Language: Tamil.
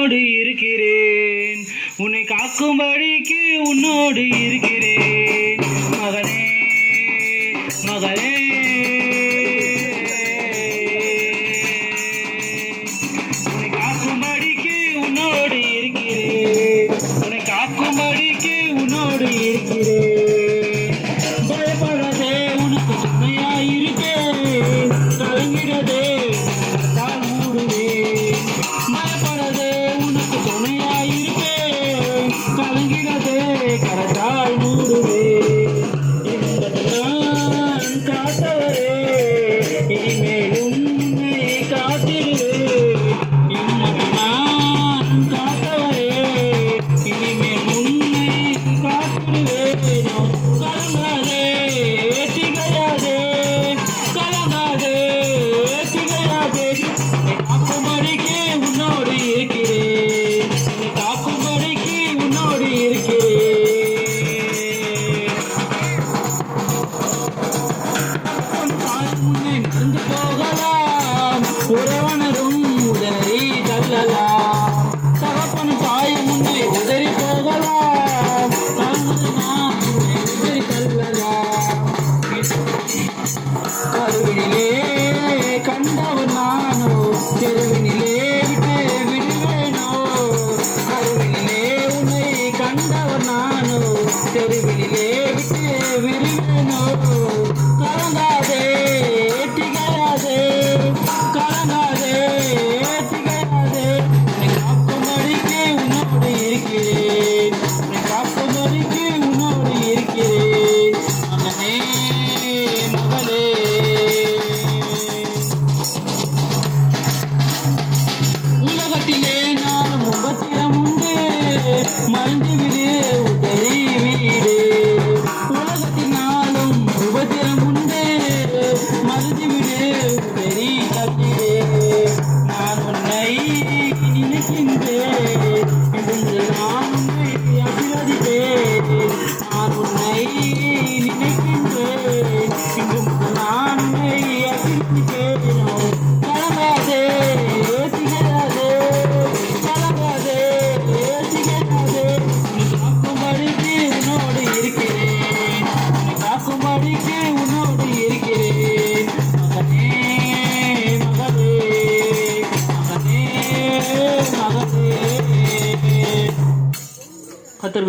உன்னோடு இருக்கிறேன். உன்னை காக்கும் வழிக்கு உன்னோடு இருக்கிறேன். தெருவினிலே கண்டவன் நானோ தெருவினிலே விடுவேனோ? கருவினிலே உன்னை கண்டவன் நானோ தெருவினிலே விட்டு விடுவேனோ? கலந்தாதே mind 語る